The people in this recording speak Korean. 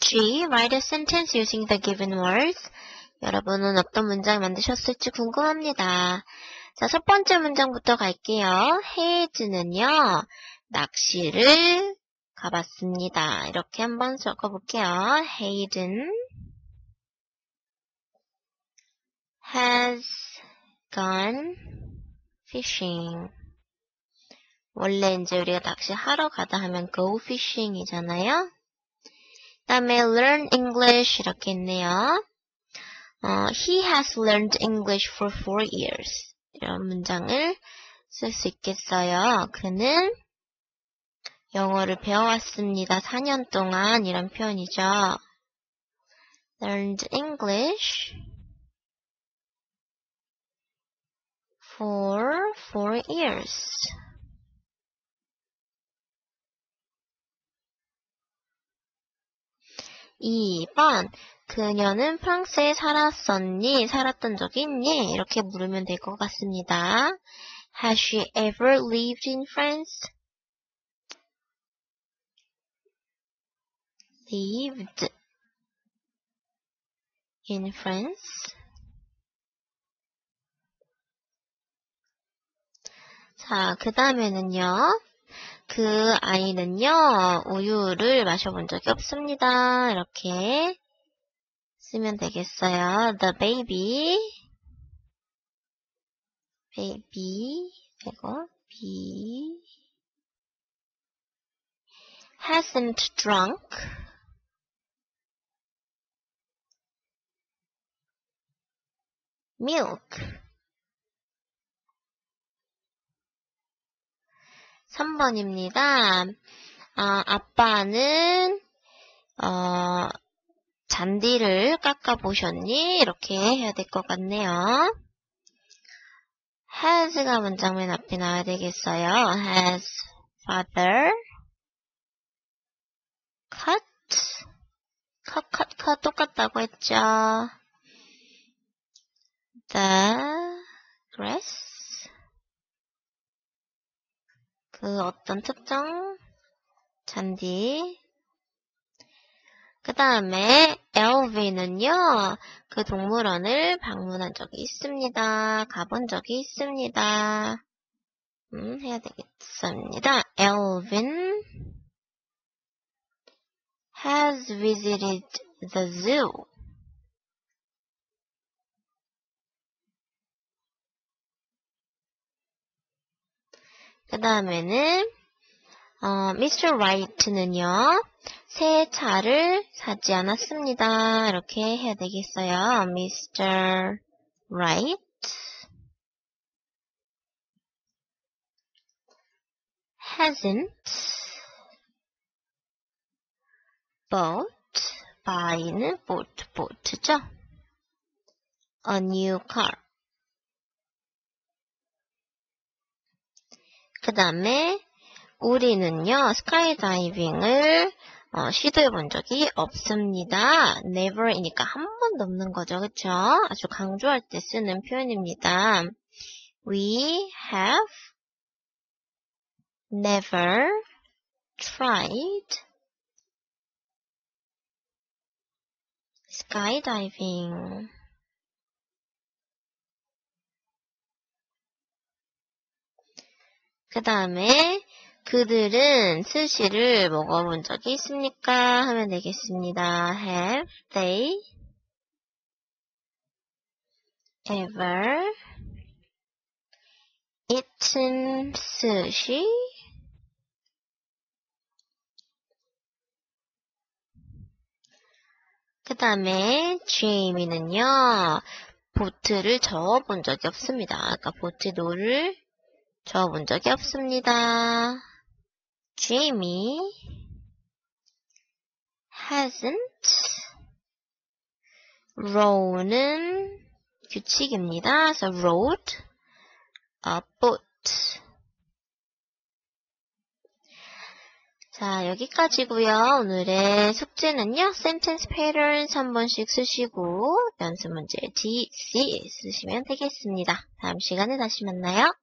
G. Write a sentence using the given words. 여러분은 어떤 문장 만드셨을지 궁금합니다. 자, 첫 번째 문장부터 갈게요. 헤이즈는요, 낚시를 가봤습니다. 이렇게 한번 적어볼게요. 헤이든 has gone fishing. 원래 이제 우리가 낚시하러 가다 하면 go fishing이잖아요. 다음에 learn English 이렇게 있네요. 어, he has learned English for four years. 이런 문장을 쓸 수 있겠어요. 그는 영어를 배워왔습니다. 4년 동안 이런 표현이죠. learned English for four years. 2번 그녀는 프랑스에 살았었니? 살았던 적이 있니? 이렇게 물으면 될 것 같습니다. Has she ever lived in France? lived in France? 자, 그 다음에는요. 그 아이는요, 우유를 마셔본 적이 없습니다. 이렇게 쓰면 되겠어요. The baby, baby, 이거, be, hasn't drunk, milk. 3번입니다. 아, 아빠는 어, 잔디를 깎아보셨니? 이렇게 해야 될 것 같네요. has가 문장 맨 앞에 나와야 되겠어요. has father cut cut cut cut 똑같다고 했죠. the 그 어떤 특정 잔디. 그 다음에 엘빈은요, 그 동물원을 방문한 적이 있습니다. 가본 적이 있습니다. 음, 해야 되겠습니다. 엘빈 has visited the zoo. 그 다음에는 어, Mr. Wright는요, 새 차를 사지 않았습니다. 이렇게 해야 되겠어요. Mr. Wright hasn't bought, buy는 bought, bought죠. a new car. 그 다음에 우리는요 스카이다이빙을 어, 시도해 본 적이 없습니다. never이니까 한 번도 없는 거죠. 그쵸? 아주 강조할 때 쓰는 표현입니다. We have never tried skydiving. 그 다음에 그들은 스시를 먹어본 적이 있습니까? 하면 되겠습니다. Have they ever eaten sushi? 그 다음에 제이미는요, 보트를 저어본 적이 없습니다. 아까 보트 노를 저어본 적이 없습니다. Jamie hasn't row는 규칙입니다. 그래서 rowed a boat. 자, 여기까지고요. 오늘의 숙제는요. sentence patterns 한 번씩 쓰시고 연습 문제 D, C 쓰시면 되겠습니다. 다음 시간에 다시 만나요.